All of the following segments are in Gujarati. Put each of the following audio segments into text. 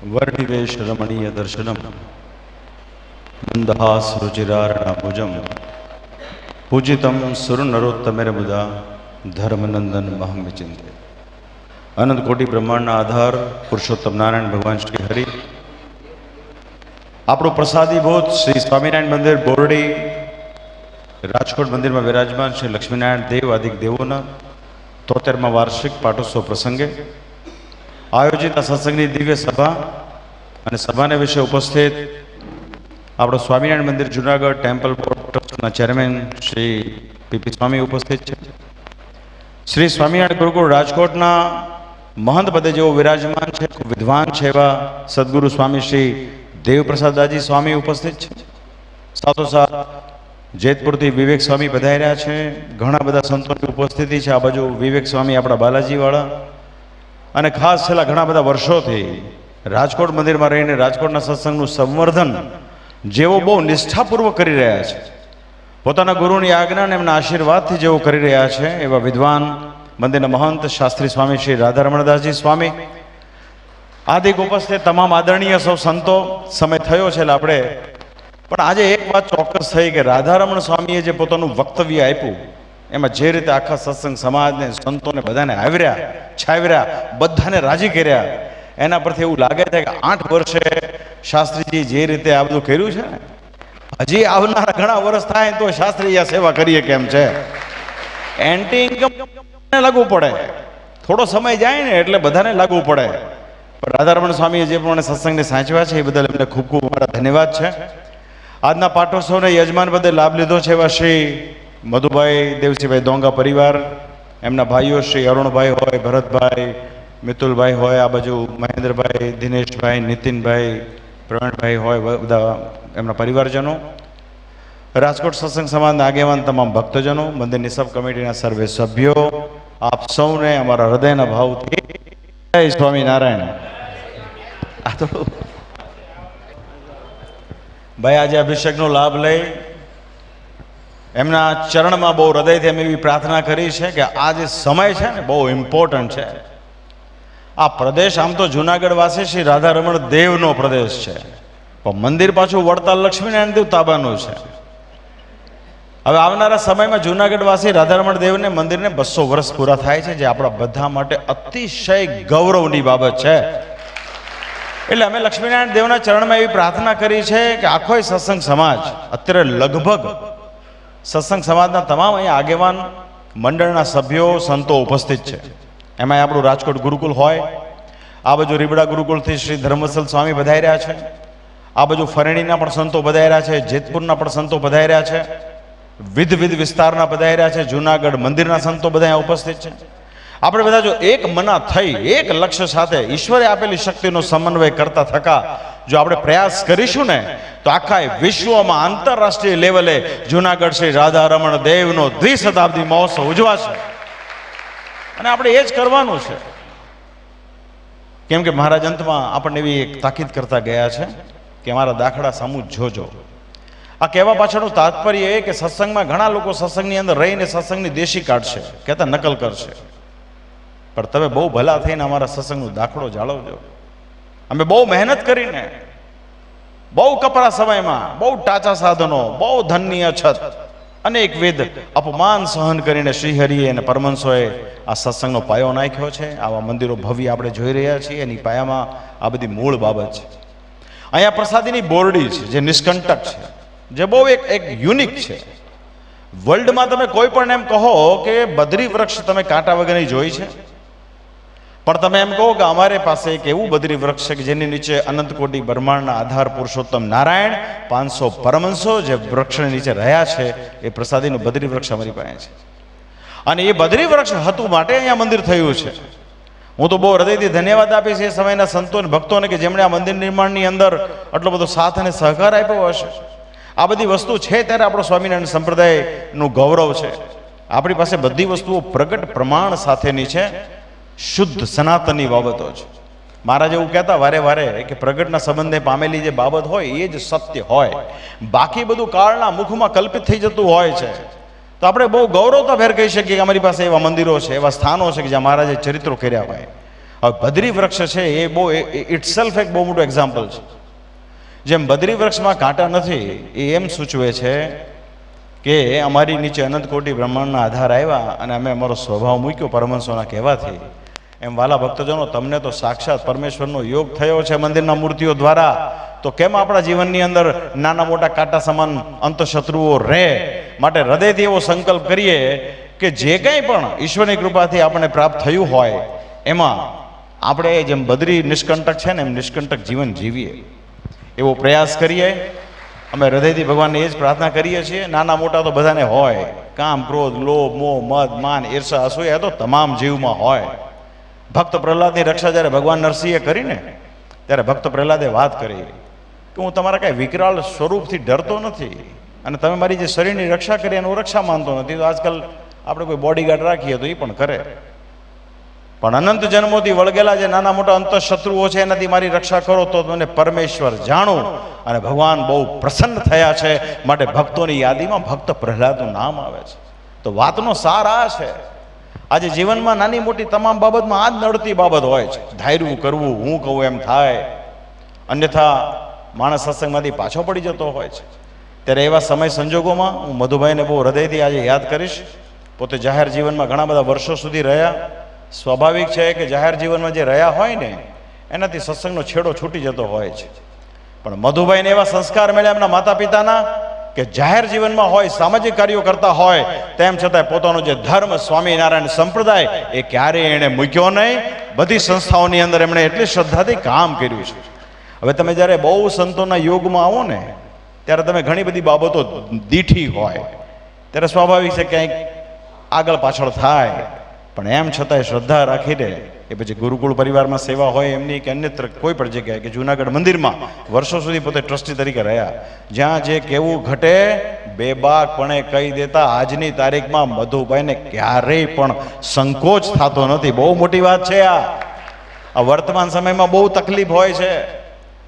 વર્ણિવેશ રમણીય દર્શનમ મંદહાસ રુચિરારણાભુજમ પૂજિતમ સુરનરોત્તમેર મુદા ધર્મનંદન મહમ અનંત કોટી બ્રહ્માંડના આધાર પુરુષોત્તમ નારાયણ ભગવાન શ્રી હરિ આપણો પ્રસાદી બોધ શ્રી સ્વામિનારાયણ મંદિર બોરડી રાજકોટ મંદિરમાં વિરાજમાન શ્રી લક્ષ્મીનારાયણ દેવ આદિક દેવોના તોતેરમાં વાર્ષિક પાટોત્સવ પ્રસંગે આયોજિત આ સત્સંગની દિવ્ય સભા અને સભાને વિશે ઉપસ્થિત આપણો સ્વામિનારાયણ મંદિર જુનાગઢ ટેમ્પલ બોર્ડ ટ્રસ્ટના ચેરમેન શ્રી પીપી સ્વામી ઉપસ્થિત છે. શ્રી સ્વામિનારાયણ ગુરુકુળ રાજકોટના મહંત પદે જેઓ વિરાજમાન છે વિદ્વાન છે એવા સદગુરુ સ્વામી શ્રી દેવપ્રસાદાજી સ્વામી ઉપસ્થિત છે. સાથોસાથ જેતપુરથી વિવેક સ્વામી પધાર્યા છે. ઘણા બધા સંતોની ઉપસ્થિતિ છે. આ બાજુ વિવેક સ્વામી આપણા બાલાજીવાળા. અને ખાસ છેલ્લા ઘણા બધા વર્ષોથી રાજકોટ મંદિરમાં રહીને રાજકોટના સત્સંગનું સંવર્ધન જેઓ બહુ નિષ્ઠાપૂર્વક કરી રહ્યા છે. પોતાના ગુરુની આજ્ઞા અને એમના આશીર્વાદથી જેઓ કરી રહ્યા છે, એવા વિદ્વાન મંદિરના મહંત શાસ્ત્રી સ્વામી શ્રી રાધારમણદાસજી સ્વામી આદિક ઉપસ્થિત તમામ આદરણીય સૌ સંતો, સમય થયો છે એટલે આપણે, પણ આજે એક વાત ચોક્કસ થઈ કે રાધારમણ સ્વામીએ જે પોતાનું વક્તવ્ય આપ્યું એમાં જે રીતે આખા સત્સંગ સમાજને, સંતોને બધાને આવ્યા, છાવ્યા, બધાને રાજી કર્યા, એના પરથી એવું લાગે છે કે આઠ વર્ષે શાસ્ત્રીજી જે રીતે આ બધું કર્યું છે ને, હજી આવનારા ઘણા વર્ષ થાય તો શાસ્ત્રી આ સેવા કરીએ કેમ છે? એન્ટી ઇન્કમ લાગુ પડે. થોડો સમય જાય ને એટલે બધાને લાગુ પડે. પણ રાધારમણ સ્વામીએ જે પ્રમાણે સત્સંગને સાચવ્યા છે, એ બદલ એમને ખૂબ ખૂબ મારા ધન્યવાદ છે. આજના પાઠોત્સવને યજમાન પદે લાભ લીધો છે એવા શ્રી મધુભાઈ દેવસિંહભાઈ દોંગા પરિવાર, એમના ભાઈઓ શ્રી અરુણભાઈ હોય, ભરતભાઈ, મિતુલભાઈ હોય, આ બાજુ મહેન્દ્રભાઈ, દિનેશભાઈ, નીતિનભાઈ, પ્રવીણભાઈ હોય બધા એમના પરિવારજનો. રાજકોટ સત્સંગ સમાજના આગેવાન તમામ ભક્તજનો, મંદિરની સબ કમિટીના સર્વે સભ્યો, આપ સૌને અમારા હૃદયના ભાવથી જય સ્વામિનારાયણ. આ તો ભાઈ, આજે અભિષેકનો લાભ લઈ એમના ચરણમાં બહુ હૃદયથી અમે એવી પ્રાર્થના કરી છે કે આ જે સમય છે ને, બહુ ઇમ્પોર્ટન્ટ છે. આ પ્રદેશ આમ તો જુનાગઢવાસી શ્રી રાધારમણ દેવનો પ્રદેશ છે. પણ મંદિર પાછું વડતાલ લક્ષ્મીનારાયણ દેવ તાબાનું છે. હવે આવનારા સમયમાં જુનાગઢવાસી રાધારમણ દેવને મંદિરને બસો વર્ષ પૂરા થાય છે, જે આપણા બધા માટે અતિશય ગૌરવની બાબત છે. એટલે અમે લક્ષ્મીનારાયણ દેવના ચરણમાં એવી પ્રાર્થના કરી છે કે આખો સત્સંગ સમાજ, અત્યારે લગભગ સત્સંગ સમાજના તમામ અહીંયા આગેવાન મંડળના સભ્યો, સંતો ઉપસ્થિત છે. એમાં આપણું રાજકોટ ગુરુકુલ હોય, આ બાજુ રીબડા ગુરુકુલથી શ્રી ધર્મસલ સ્વામી પધાર્યા છે, આ બાજુ ફરણીના પણ સંતો પધાર્યા છે, જેતપુરના પણ સંતો પધાર્યા છે વિધ વિધ વિસ્તારના રહ્યા છે, જુનાગઢ મંદિરના સંતો બધા ઉપસ્થિત છે. આપણે બધા જો એક મના થઈ, એક લક્ષ્ય સાથે ઈશ્વરે આપેલી શક્તિનો સમન્વય કરતા થકા, જો આપણે પ્રયાસ કરીશું ને, તો આખા વિશ્વમાં આંતરરાષ્ટ્રીય લેવલે જુનાગઢ શ્રી રાધા રમણ દેવનો દ્વિશતાબ્દી મહોત્સવ ઉજવાશે. અને આપણે એ જ કરવાનું છે. કેમ કે મહારાજ અંતમાં આપણને એવી એક તાકીદ કરતા ગયા છે કે મારા દાખલા સામુ જોજો. આ કહેવા પાછળનું તાત્પર્ય એ કે સત્સંગમાં ઘણા લોકો સત્સંગની અંદર રહીને સત્સંગની દેશી કાઢશે, કહેતા નકલ કરશે. પણ તમે બહુ ભલા થઈને અમારા સત્સંગનો દાખલો જાળવજો. અમે બહુ મહેનત કરીને, બહુ કપરા સમયમાં, બહુ ટાચા સાધનો, બહુ ધનની અછત અનેકવિધ અપમાન સહન કરીને શ્રીહરિએ અને પરમંશોએ આ સત્સંગનો પાયો નાખ્યો છે. આવા મંદિરો ભવ્ય આપણે જોઈ રહ્યા છીએ. એની પાયામાં આ બધી મૂળ બાબત છે. અહીંયા પ્રસાદીની બોરડી છે, જે નિષ્કંટક છે, જે બહુ એક એક યુનિક છે. વર્લ્ડમાં તમે કોઈ પણ એમ કહો કે બદ્રી વૃક્ષ તમે કાંટા વગરની જોઈ છે? પણ તમે એમ કહો કે અમારે પાસે એક એવું બદ્રી વૃક્ષ છે કે જેની નીચે અનંત કોટી બ્રહ્માંડના આધાર પુરુષોત્તમ નારાયણ, પાંચસો પરમંશો જે વૃક્ષની નીચે રહ્યા છે, એ પ્રસાદીનું બદ્રી વૃક્ષ અમારી પાસે છે. અને એ બદ્રી વૃક્ષ હતું માટે અહીંયા મંદિર થયું છે. હું તો બહુ હૃદયથી ધન્યવાદ આપીશ એ સમયના સંતો અને ભક્તોને કે જેમણે આ મંદિર નિર્માણની અંદર આટલો બધો સાથ અને સહકાર આપ્યો હશે. આ બધી વસ્તુ છે ત્યારે આપણો સ્વામિનારાયણ સંપ્રદાયનું ગૌરવ છે. આપણી પાસે બધી વસ્તુઓ પ્રગટ પ્રમાણ સાથેની છે. શુદ્ધ સનાતનની બાબતો છે. મહારાજ એવું કહેતા, વારે વારે, કે પ્રગટના સંબંધે પામેલી જે બાબત હોય, એ જ સત્ય હોય. બાકી બધું કાળના મુખમાં કલ્પિત થઈ જતું હોય છે. તો આપણે બહુ ગૌરવતાભેર કહી શકીએ કે અમારી પાસે એવા મંદિરો છે, એવા સ્થાનો છે કે જ્યાં મહારાજે ચરિત્રો કર્યા હોય. હવે બદ્રી વૃક્ષ છે, એ બહુ ઇટ સેલ્ફ એક બહુ મોટું એક્ઝામ્પલ છે. જેમ બદ્રી વૃક્ષમાં કાંટા નથી, એ એમ સૂચવે છે કે અમારી નીચે અનંત કોટી બ્રહ્માંડના આધાર આવ્યા અને અમે અમારો સ્વભાવ મૂક્યો પરમહંસોના કહેવાથી. એમ વાલા ભક્તજનો, તમને તો સાક્ષાત પરમેશ્વરનો યોગ થયો છે મંદિરના મૂર્તિઓ દ્વારા. તો કેમ આપણા જીવનની અંદર નાના મોટા કાંટા સમાન અંતશત્રુઓ રહે? માટે હૃદયથી એવો સંકલ્પ કરીએ કે જે કંઈ પણ ઈશ્વરની કૃપાથી આપણને પ્રાપ્ત થયું હોય, એમાં આપણે જેમ બદરી નિષ્કંટક છે ને એમ નિષ્કંટક જીવન જીવીએ. એવો પ્રયાસ કરીએ. અમે હૃદયથી ભગવાનને એ જ પ્રાર્થના કરીએ છીએ, નાના મોટા તો બધાને હોય. કામ, ક્રોધ, લોભ, મોહ, મદ, માન, ઈર્ષા, અસૂયા તો તમામ જીવમાં હોય. ભક્ત પ્રહલાદની રક્ષા જ્યારે ભગવાન નરસિંહે કરીને ત્યારે ભક્ત પ્રહલાદે વાત કરી કે હું તમારા કાંઈ વિકરાળ સ્વરૂપથી ડરતો નથી અને તમે મારી જે શરીરની રક્ષા કરી એનું રક્ષા માનતો નથી. તો આજકાલ આપણે કોઈ બોડીગાર્ડ રાખીએ તો એ પણ કરે. પણ અનંત જન્મોથી વળગેલા જે નાના મોટા અંતઃશત્રુઓ છે, એનાથી મારી રક્ષા કરો તો મને પરમેશ્વર જાણું અને ભગવાન બહુ પ્રસન્ન થયા છે. માટે ભક્તોની યાદીમાં ભક્ત પ્રહલાદનું નામ આવે છે. તો વાતનો સાર આ છે. આજે જીવનમાં નાની મોટી તમામ બાબતમાં આ જ નડતી બાબત હોય છે. ધાર્યું, કરવું, હું કહું એમ થાય. અન્યથા માણસ સત્સંગમાંથી પાછો પડી જતો હોય છે. ત્યારે એવા સમય સંજોગોમાં હું મધુભાઈને બહુ હૃદયથી આજે યાદ કરીશ. પોતે જાહેર જીવનમાં ઘણા બધા વર્ષો સુધી રહ્યા. સ્વાભાવિક છે કે જાહેર જીવનમાં જે રહ્યા હોય ને, એનાથી સત્સંગનો છેડો છૂટી જતો હોય છે. પણ મધુભાઈને એવા સંસ્કાર મળ્યા એમના માતા પિતાના કે જાહેર જીવનમાં હોય, સામાજિક કાર્યો કરતા હોય, તેમ છતાંય પોતાનો જે ધર્મ સ્વામિનારાયણ સંપ્રદાય, એ ક્યારેય એણે મૂક્યો નહીં. બધી સંસ્થાઓની અંદર એમણે એટલી શ્રદ્ધાથી કામ કર્યું છે. હવે તમે જ્યારે બહુ સંતોના યોગમાં આવો ને, ત્યારે તમે ઘણી બધી બાબતો દીઠી હોય. ત્યારે સ્વાભાવિક છે ક્યાંક આગળ પાછળ થાય. પણ એમ છતાંય શ્રદ્ધા રાખીને એ પછી ગુરુકુળ પરિવારમાં સેવા હોય એમની કે અન્યત્ર કોઈ પણ જગ્યાએ કે જુનાગઢ મંદિરમાં વર્ષો સુધી પોતે ટ્રસ્ટી તરીકે રહ્યા. જ્યાં જે કેવું ઘટે બેબાકપણે કહી દેતા, આજની તારીખમાં મધુભાઈને ક્યારેય પણ સંકોચ થતો નથી. બહુ મોટી વાત છે આ. આ વર્તમાન સમયમાં બહુ તકલીફ હોય છે.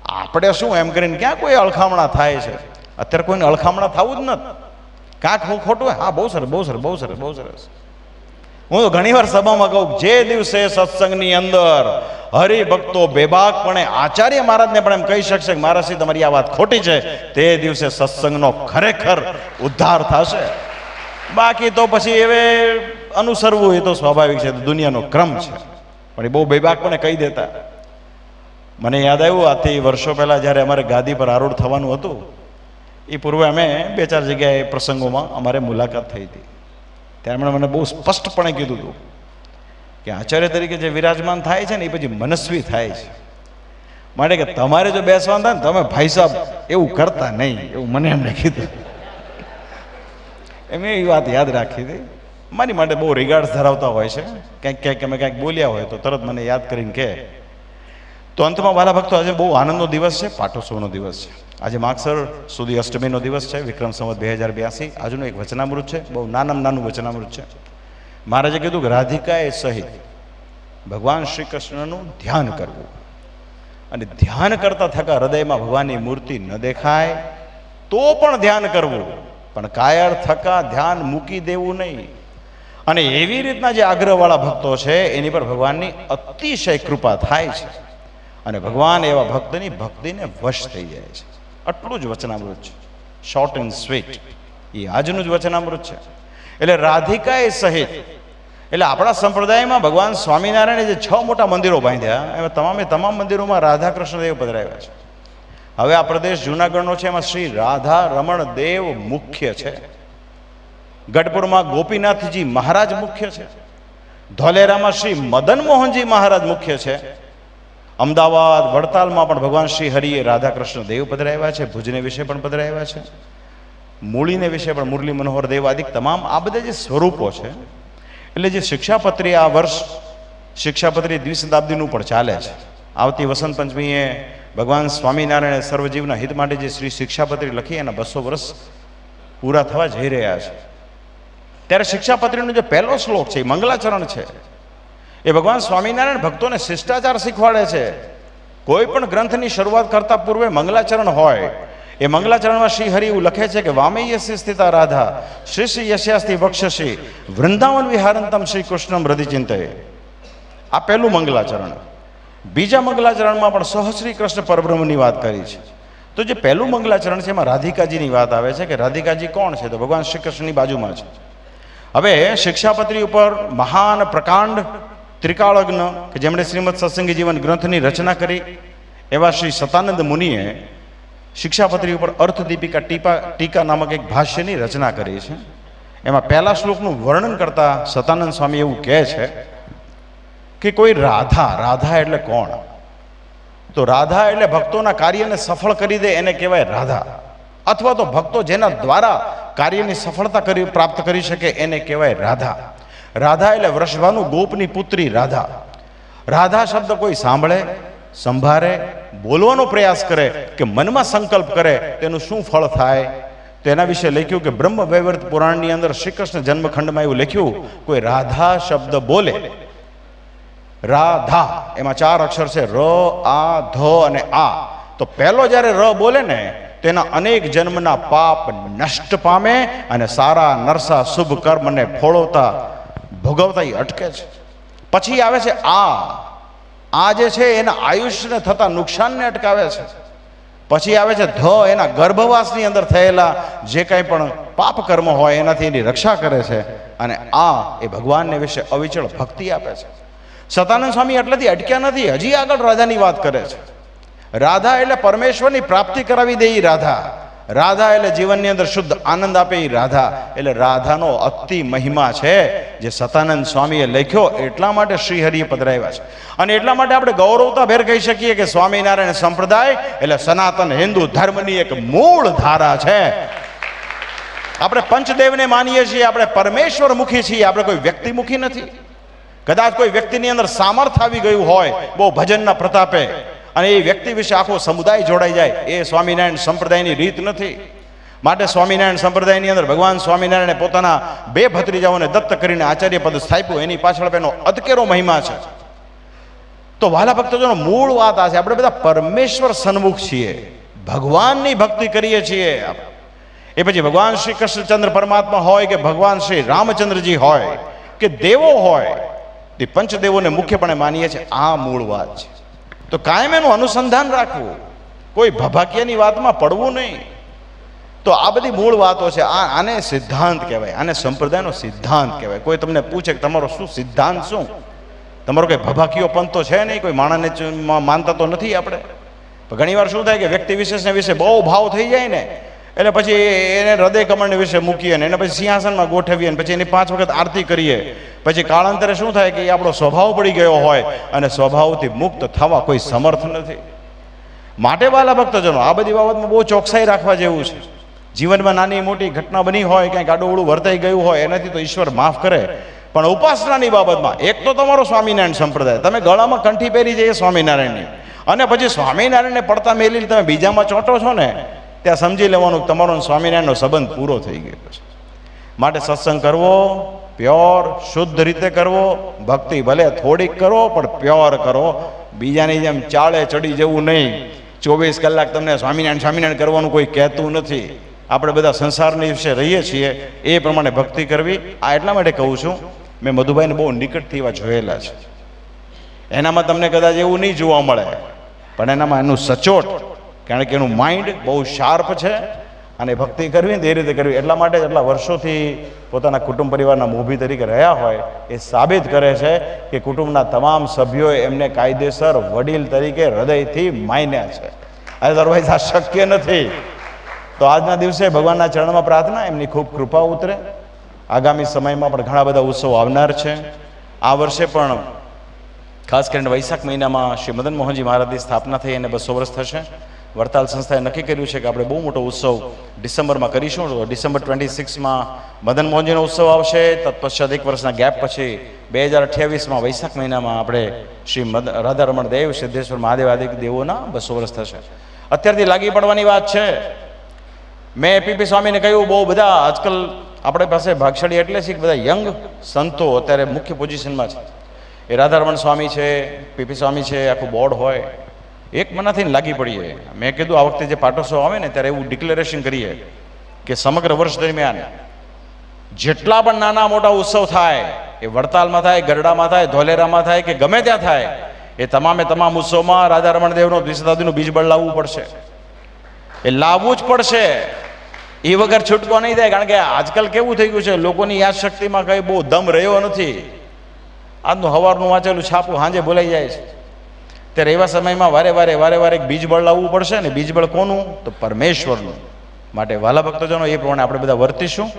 આપણે શું એમ કરીને ક્યાં કોઈ અળખામણા થાય છે? અત્યારે કોઈને અળખામણા થવું જ નથી. કાંક હું ખોટું હા, બહુ સરસ બહુ સરસ બહુ સરસ બહુ સરસ. હું તો ઘણીવાર સભામાં કહું, જે દિવસે સત્સંગની અંદર હરિભક્તો બેબાકપણે આચાર્ય મહારાજને પણ એમ કહી શકશે કે મહારાજશ્રી તમારી આ વાત ખોટી છે, તે દિવસે સત્સંગનો ખરેખર ઉદ્ધાર થશે. બાકી તો પછી એવે અનુસરવું એ તો સ્વાભાવિક છે, દુનિયાનો ક્રમ છે. પણ એ બહુ બેબાકપણે કહી દેતા. મને યાદ આવ્યું, આથી વર્ષો પહેલાં જ્યારે અમારે ગાદી પર આરૂઢ થવાનું હતું એ પૂર્વે અમે બે ચાર જગ્યાએ પ્રસંગોમાં અમારે મુલાકાત થઈ હતી. ત્યારે એમણે મને બહુ સ્પષ્ટપણે કીધું હતું કે આચાર્ય તરીકે જે વિરાજમાન થાય છે ને, એ પછી મનસ્વી થાય છે. માટે કે તમારે જો બેસવાનું થાય ને, તમે ભાઈ સાહેબ એવું કરતા નહીં, એવું મને એમણે કીધું. એમ એ વાત યાદ રાખી હતી. મારી માટે બહુ રિગાર્ડ ધરાવતા હોય છે. ક્યાંક ક્યાંક અમે ક્યાંક બોલ્યા હોય તો તરત મને યાદ કરીને કહે તો અંતમાં વાલા ભક્તો, આજે બહુ આનંદનો દિવસ છે, પાટોત્સવનો દિવસ છે. આજે માગસર સુધી અષ્ટમીનો દિવસ છે, વિક્રમ સંવત બે હજાર બ્યાસી આજનું એક વચનામૃત છે, બહુ નાનામાં નાનું વચનામૃત છે. મહારાજે કીધું કે રાધિકાએ સહિત ભગવાન શ્રી કૃષ્ણનું ધ્યાન કરવું. અને ધ્યાન કરતા થકા હૃદયમાં ભગવાનની મૂર્તિ ન દેખાય, તો પણ ધ્યાન કરવું. પણ કાયર થકા ધ્યાન મૂકી દેવું નહીં. અને એવી રીતના જે આગ્રહવાળા ભક્તો છે, એની પર ભગવાનની અતિશય કૃપા થાય છે. અને ભગવાન એવા ભક્તની ભક્તિને વશ થઈ જાય છે. આટલું જ વચનામૃત છે. શોર્ટ એન્ડ સ્વીટ એ આજનું જ વચનામૃત છે. એટલે રાધિકા એ સહિત, એટલે આપણા સંપ્રદાયમાં ભગવાન સ્વામિનારાયણે જે છ મોટા મંદિરો બાંધ્યા, એમાં તમામે તમામ મંદિરોમાં રાધા કૃષ્ણદેવ પધરાવ્યા છે. હવે આ પ્રદેશ જૂનાગઢનો છે, એમાં શ્રી રાધા રમણ દેવ મુખ્ય છે. ગઢપુરમાં ગોપીનાથજી મહારાજ મુખ્ય છે. ધોલેરામાં શ્રી મદન મોહનજી મહારાજ મુખ્ય છે. અમદાવાદ વડતાલમાં પણ ભગવાન શ્રી હરિએ રાધા કૃષ્ણ દેવ પધરાવ્યા છે, ભુજને વિશે પણ પધરાવ્યા છે, મૂળીને વિશે પણ મુરલી મનોહર દેવ આદિ તમામ આ બધા જે સ્વરૂપો છે, એટલે જે શિક્ષાપત્રી આ વર્ષ, શિક્ષાપત્રી દ્વિશતાબ્દીનું પણ ચાલે છે. આવતી વસંત પંચમીએ ભગવાન સ્વામિનારાયણે સર્વજીવના હિત માટે જે શ્રી શિક્ષાપત્રી લખી એના બસો વર્ષ પૂરા થવા જઈ રહ્યા છે. ત્યારે શિક્ષાપત્રીનો જે પહેલો શ્લોક છે, એ મંગલાચરણ છે. એ ભગવાન સ્વામિનારાયણ ભક્તોને શિષ્ટાચાર શીખવાડે છે. કોઈ પણ ગ્રંથની શરૂઆત કરતા પૂર્વે મંગલાચરણ હોય, એ મંગલાચરણમાં શ્રી હરિ એવું લખે છે કે વામેયસી સ્થિતા રાધા શ્રી શ્રી યશ્યાસ્તી વક્ષસી, વૃંદાવન વિહારંતમ શ્રી કૃષ્ણમ હૃદયચિંતય આ પહેલું મંગલાચરણ. બીજા મંગલાચરણમાં પણ સહશ્રી કૃષ્ણ પરબ્રહ્મની વાત કરી છે. તો જે પહેલું મંગલાચરણ છે, એમાં રાધિકાજીની વાત આવે છે કે, રાધિકાજી કોણ છે? તો ભગવાન શ્રી કૃષ્ણની બાજુમાં છે. હવે શિક્ષાપત્રી ઉપર મહાન પ્રકાંડ ત્રિકાળજ્ઞ કે જેમણે શ્રીમદ સત્સંગી જીવન ગ્રંથની રચના કરી, એવા શ્રી સતાનંદ મુનિએ શિક્ષાપત્રી ઉપર અર્થદીપિકા ટીપા, ટીકા નામક એક ભાષ્યની રચના કરી છે. એમાં પહેલા શ્લોકનું વર્ણન કરતા સતાનંદ સ્વામી એવું કહે છે કે કોઈ રાધા રાધા એટલે કોણ? તો રાધા એટલે ભક્તોના કાર્યને સફળ કરી દે એને કહેવાય રાધા. અથવા તો ભક્તો જેના દ્વારા કાર્યની સફળતા કરી, પ્રાપ્ત કરી શકે એને કહેવાય રાધા. રાધા એટલે વૃષભાનું ગોપની પુત્રી રાધા. રાધા શબ્દ કોઈ સાંભળે સંભાળે બોલવાનો પ્રયાસ કરે કે મનમાં સંકલ્પ કરે, તેનું શું ફળ થાય? તેના વિશે લખ્યું કે બ્રહ્મ વૈવર્ત પુરાણની અંદર શ્રી કૃષ્ણ જન્મખંડમાં એવું લખ્યું, કોઈ રાધા શબ્દ બોલે. રાધા, એમાં ચાર અક્ષર છે, ર, આ, ધ અને આ. તો પહેલો જ્યારે ર બોલે ને તેના અનેક જન્મના પાપ નષ્ટ પામે અને સારા નરસા શુભ કર્મને ફોળવતા ભોગવતા એ અટકે છે. પછી આવે છે આ. આ જે છે એના આયુષ્યને થતા નુકસાનને અટકાવે છે. પછી આવે છે ધ, એના ગર્ભવાસની અંદર થયેલા જે કાંઈ પણ પાપ કર્મ હોય એનાથી એની રક્ષા કરે છે અને આ એ ભગવાનને વિશે અવિચળ ભક્તિ આપે છે. સતાનંદ સ્વામી એટલેથી અટક્યા નથી, હજી આગળ રાધાની વાત કરે છે. રાધા એટલે પરમેશ્વરની પ્રાપ્તિ કરાવી દે એ રાધા. રાધા એટલે જીવનની અંદર શુદ્ધ આનંદ આપે એ રાધા. એટલે રાધાનો અતિ મહિમા છે. જે સતાનંદ સ્વામીએ લખ્યો, એટલા માટે શ્રીહરિએ પધરાવ્યા છે. અને એટલા માટે આપણે ગૌરવતાભેર કહી શકીએ કે સ્વામિનારાયણ સંપ્રદાય એટલે સનાતન હિન્દુ ધર્મની એક મૂળ ધારા છે. આપણે પંચદેવને માનીએ છીએ, આપણે પરમેશ્વર મુખી છીએ, આપણે કોઈ વ્યક્તિમુખી નથી. કદાચ કોઈ વ્યક્તિની અંદર સામર્થ્ય આવી ગયું હોય, બહુ ભજનના પ્રતાપે, અને એ વ્યક્તિ વિશે આખો સમુદાય જોડાઈ જાય, એ સ્વામિનારાયણ સંપ્રદાયની રીત નથી. માટે સ્વામિનારાયણ સંપ્રદાયની અંદર ભગવાન સ્વામિનારાયણે પોતાના બે ભત્રીજાઓને દત્ત કરીને આચાર્ય પદ સ્થાપ્યું. એની પાછળ એનો અતકેરો મહિમા છે. તો વાલા ભક્તજનો, મૂળ વાત આ છે. આપણે બધા પરમેશ્વર સન્મુખ છીએ. ભગવાનની ભક્તિ કરીએ છીએ. એ પછી ભગવાન શ્રી કૃષ્ણચંદ્ર પરમાત્મા હોય કે ભગવાન શ્રી રામચંદ્રજી હોય કે દેવો હોય, તે પંચદેવોને મુખ્યપણે માનીએ છીએ. આ મૂળ વાત છે. તો કાયમ એનું અનુસંધાન રાખવું. કોઈ ભભાકિયાની વાતમાં પડવું નહીં. તો આ બધી મૂળ વાતો છે. આ આને સિદ્ધાંત કહેવાય. આને સંપ્રદાયનો સિદ્ધાંત કહેવાય. કોઈ તમને પૂછે કે તમારો શું સિદ્ધાંત શું? તમારો કોઈ ભભાકીઓ પંથ તો છે નહીં? કોઈ માણસને માનતા તો નથી આપણે? પણ ઘણીવાર શું થાય કે વ્યક્તિ વિશેષને વિશે બહુ ભાવ થઈ જાય ને, એટલે પછી એને હૃદય કમળને વિશે મૂકીએ ને, એને પછી સિંહાસનમાં ગોઠવીએ ને, પછી એની પાંચ વખત આરતી કરીએ. પછી કાળાંતરે શું થાય કે એ આપણો સ્વભાવ પડી ગયો હોય અને સ્વભાવથી મુક્ત થવા કોઈ સમર્થ નથી. માટે વાલા ભક્તજનો, આ બધી બાબતમાં બહુ ચોકસાઈ રાખવા જેવું છે. જીવનમાં નાની મોટી ઘટના બની હોય કંઈક આડું વર્તાઈ ગયું હોય, એનાથી તો ઈશ્વર માફ કરે. પણ ઉપાસનાની બાબતમાં એક તો તમારો સ્વામિનારાયણ સંપ્રદાય. તમે ગળામાં કંઠી પહેરી જઈએ સ્વામિનારાયણની. અને પછી સ્વામિનારાયણને પડતા મેલીને તમે બીજામાં ચોંટો છો ને, ત્યાં સમજી લેવાનું તમારો સ્વામિનારાયણનો સંબંધ પૂરો થઈ ગયો છે. માટે સત્સંગ કરવો, પ્યોર, શુદ્ધ રીતે કરવો, ભક્તિ ભલે થોડીક કરો, પણ પ્યોર કરો. બીજાની જેમ ચાળે ચડી જવું નહીં. ચોવીસ કલાક તમને સ્વામિનારાયણ સ્વામિનારાયણ કરવાનું કોઈ કહેતું નથી. આપણે બધા સંસારની વિશે રહીએ છીએ, એ પ્રમાણે ભક્તિ કરવી. આ એટલા માટે કહું છું, મેં મધુભાઈને બહુ નિકટથી એવા જોયેલા છે. એનામાં તમને કદાચ એવું નહીં જોવા મળે, પણ એનામાં એનું સચોટ, કારણ કે એનું માઇન્ડ બહુ શાર્પ છે, અને ભક્તિ કરવી ને એ રીતે કરવી. એટલા માટે એટલા વર્ષોથી પોતાના કુટુંબ પરિવારના મોભી તરીકે રહ્યા હોય, એ સાબિત કરે છે કે કુટુંબના તમામ સભ્યોએ એમને કાયદેસર વડીલ તરીકે હૃદયથી માન્યા છે. અદરવાઇઝ આ શક્ય નથી. તો આજના દિવસે ભગવાનના ચરણમાં પ્રાર્થના, એમની ખૂબ કૃપા ઉતરે. આગામી સમયમાં પણ ઘણા બધા ઉત્સવો આવનાર છે. આ વર્ષે પણ ખાસ કરીને વૈશાખ મહિનામાં શ્રી મદન મોહનજી મહારાજની સ્થાપના થઈ અને બસો વર્ષ થશે. વડતાલ સંસ્થાએ નક્કી કર્યું છે કે આપણે બહુ મોટો ઉત્સવ ડિસેમ્બરમાં કરીશું. તો ડિસેમ્બર ટ્વેન્ટી સિક્સમાં મદન મોહનજીનો ઉત્સવ આવશે. તત્પશ્ચાત એક વર્ષના ગેપ પછી બે હજાર અઠ્યાવીસમાં વૈશાખ મહિનામાં આપણે શ્રી મદ રાધા રમણ દેવ, સિદ્ધેશ્વર મહાદેવ આદિ દેવોના બસો વર્ષ થશે. અત્યારથી લાગી પડવાની વાત છે. મેં પીપી સ્વામીને કહ્યું, બહુ બધા આજકાલ આપણે પાસે ભાગશાળી એટલે છે કે બધા યંગ સંતો અત્યારે મુખ્ય પોઝિશનમાં છે. એ રાધારમણ સ્વામી છે પીપી સ્વામી છે, આખું બોર્ડ હોય. એક મનાથી લાગી પડીએ. મેં કીધું, આ વખતે જે પાટોત્સવ આવે ને, ત્યારે એવું ડિક્લેરેશન કરીએ કે સમગ્ર વર્ષ દરમિયાન જેટલા પણ નાના મોટા ઉત્સવ થાય, એ વડતાલમાં થાય, ગરડામાં થાય, ધોલેરામાં થાય કે ગમે ત્યાં થાય, એ તમામે તમામ ઉત્સવમાં રાધારમણ દેવનો, દ્વિશતાબ્દીનું બીજબળ લાવવું પડશે. એ લાવવું જ પડશે. એ વગર છૂટકો નહીં થાય, કારણ કે આજકાલ કેવું થઈ ગયું છે, લોકોની યાદશક્તિમાં કંઈ બહુ દમ રહ્યો નથી. આજનું હવારનું વાંચેલું છાપું સાંજે ભૂલાઈ જાય છે. ત્યારે એવા સમયમાં વારે વારે વારે વારે એક બીજબળ લાવવું પડશે ને બીજબળ કોનું? તો પરમેશ્વરનું. માટે વાલા ભક્તજનો, એ પ્રમાણે આપણે બધા વર્તીશું.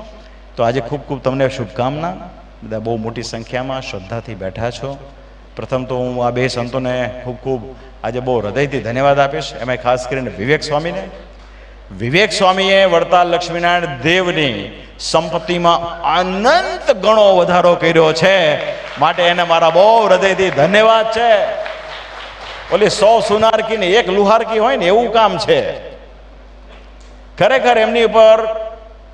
તો આજે ખૂબ ખૂબ તમને શુભકામના. બધા બહુ મોટી સંખ્યામાં શ્રદ્ધાથી બેઠા છો. પ્રથમ તો હું આ બે સંતોને ખૂબ ખૂબ આજે બહુ હૃદયથી ધન્યવાદ આપીશ. એમાં ખાસ કરીને વિવેક સ્વામીને વિવેક સ્વામીએ વડતાલ લક્ષ્મીનારાયણ દેવની સંપત્તિમાં અનંત ગણો વધારો કર્યો છે. માટે એને મારા બહુ હૃદયથી ધન્યવાદ છે. ઓલી સો સુનારકી ને એક લુહારકી હોય ને એવું કામ છે. ખરેખર એમની ઉપર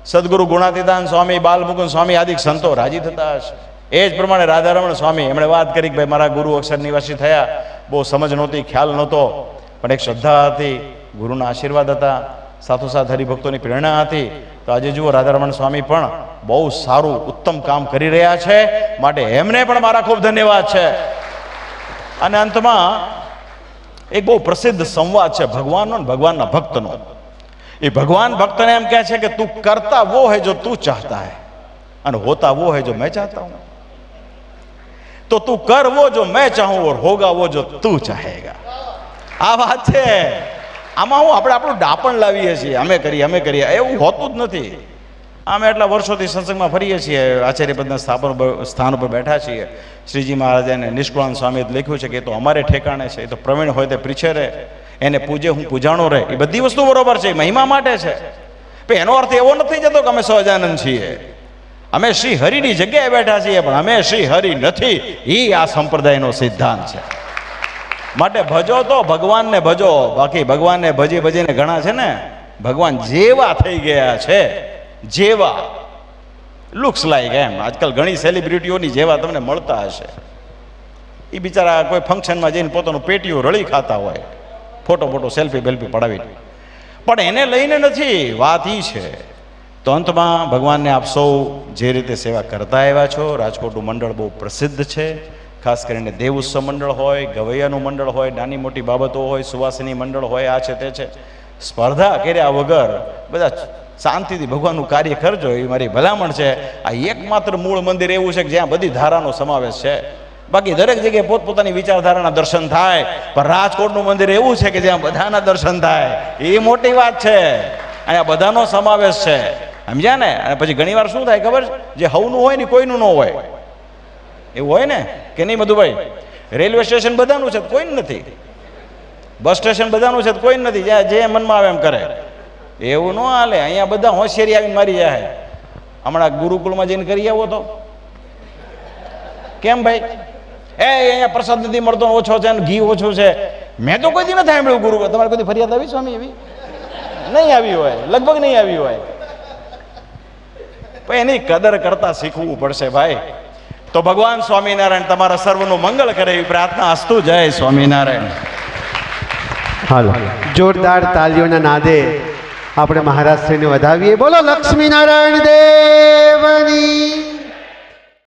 સદગુરુ ગુણાતીતાન સ્વામી, બાલમુકુંદ સ્વામી આદિ સંતો રાજી થતા હશે. એ જ પ્રમાણે રાધારમણ સ્વામી, એમણે વાત કરી કે ભાઈ મારા ગુરુ અક્ષર નિવાસી થયા. બહુ સમજ નહોતી, ખ્યાલ નહોતો. પણ એક શ્રદ્ધા હતી ગુરુના આશીર્વાદ હતા. સાથોસાથ હરિભક્તોની પ્રેરણા હતી. તો આજે જુઓ, રાધારમણ સ્વામી પણ બહુ સારું, ઉત્તમ કામ કરી રહ્યા છે. માટે એમને પણ મારા ખૂબ ધન્યવાદ છે. અને અંતમાં એક બહુ પ્રસિદ્ધ સંવાદ છે, ભગવાનનો અને ભગવાનના ભક્તનો. એ ભગવાન ભક્તને એમ કહે છે કે, તું કરતા વો હે જો તું ચાહતા હે. અને હોતા વો હે જો મેં ચાહતા હું. તો તું કરવો જો મેં ચાહું ઓર હોગા વો જો તું ચાહેગા. આ વાત છે. આમાં હું આપણે આપણું ડાપણ લાવીએ છીએ. અમે કરીએ અમે કરીએ. એવું હોતું જ નથી. અમે એટલા વર્ષોથી સત્સંગમાં ફરીએ છીએ. આચાર્યપદના સ્થાપન સ્થાન ઉપર બેઠા છીએ. શ્રીજી મહારાજાને નિષ્કુળાન સ્વામીએ લખ્યું છે કે એ તો અમારે ઠેકાણે છે. એ તો પ્રવીણ હોય તે પીછે રહે એને પૂજે, હું પૂજાણો રહે એ બધી વસ્તુ બરોબર છે. મહિમા માટે છે. પણ એનો અર્થ એવો નથી જતો કે અમે સહજાનંદ છીએ. અમે શ્રી હરિની જગ્યાએ બેઠા છીએ, પણ અમે શ્રી હરિ નથી. એ આ સંપ્રદાયનો સિદ્ધાંત છે. માટે ભજો તો ભગવાનને ભજો. બાકી ભગવાનને ભજી ભજીને ઘણા છે ને? ભગવાન જેવા થઈ ગયા છે. જેવા. લુક્સ લાઈક એમ. આજકાલ ઘણી સેલિબ્રિટીઓની જેવા તમને મળતા હશે. એ બિચારા કોઈ ફંક્શનમાં જઈને પોતાનું પેટીઓ રળી ખાતા હોય. ફોટો ફોટો સેલ્ફી બેલ્ફી પડાવી પણ એને લઈને નથી. વાત એ છે. તો અંતમાં ભગવાનને આપ સૌ જે રીતે સેવા કરતા આવ્યા છો, રાજકોટનું મંડળ બહુ પ્રસિદ્ધ છે. ખાસ કરીને દેવ ઉત્સવ મંડળ હોય, ગવૈયાનું મંડળ હોય, નાની મોટી બાબતો હોય, સુવાસિની મંડળ હોય, આ છે તે છે. સ્પર્ધા કર્યા વગર બધા શાંતિથી ભગવાનનું કાર્ય કરજો, એ મારી ભલામણ છે. આ એકમાત્ર મૂળ મંદિર એવું છે કે જ્યાં બધી ધારાનો સમાવેશ છે. બાકી દરેક જગ્યાએ પોતપોતાની વિચારધારાના દર્શન થાય, પણ રાજકોટનું મંદિર એવું છે કે જ્યાં બધાના દર્શન થાય. એ મોટી વાત છે. અહીંયા બધાનો સમાવેશ છે. સમજ્યા ને? અને પછી ઘણીવાર શું થાય ખબર? જે હવનું હોય ને કોઈનું ન હોય. એવું હોય ને? કે નહીં મધુભાઈ રેલવે સ્ટેશન બધાનું છે કોઈ નથી. બસ સ્ટેશન બધાનું છે કોઈ નથી. જ્યાં જે મનમાં આવે એમ કરે. એવું ન હાલે. અહીંયા બધા હોશિયારી આવીને મારી જાય. હમણાં ગુરુકુળમાં જઈને કરી આવો તો. કેમ ભાઈ? એ, અહીંયા પ્રસાદ નથી મળતો, ઓછો છે ને ઘી ઓછું છે. મેં તો કોઈ નથી સાંભળ્યું ગુરુ. તમારે કોઈ ફરિયાદ આવી સ્વામી એવી? નહીં આવી હોય. લગભગ નહીં આવી હોય. પણ એની કદર કરતા શીખવું પડશે ભાઈ. તો ભગવાન સ્વામિનારાયણ તમારા સર્વનું મંગળ કરે એવી પ્રાર્થના અસ્તુ જય સ્વામિનારાયણ. હાલો. જોરદાર તાલીઓના નાદે આપણે મહારાષ્ટ્રને વધાવીએ. બોલો લક્ષ્મીનારાયણ દેવની.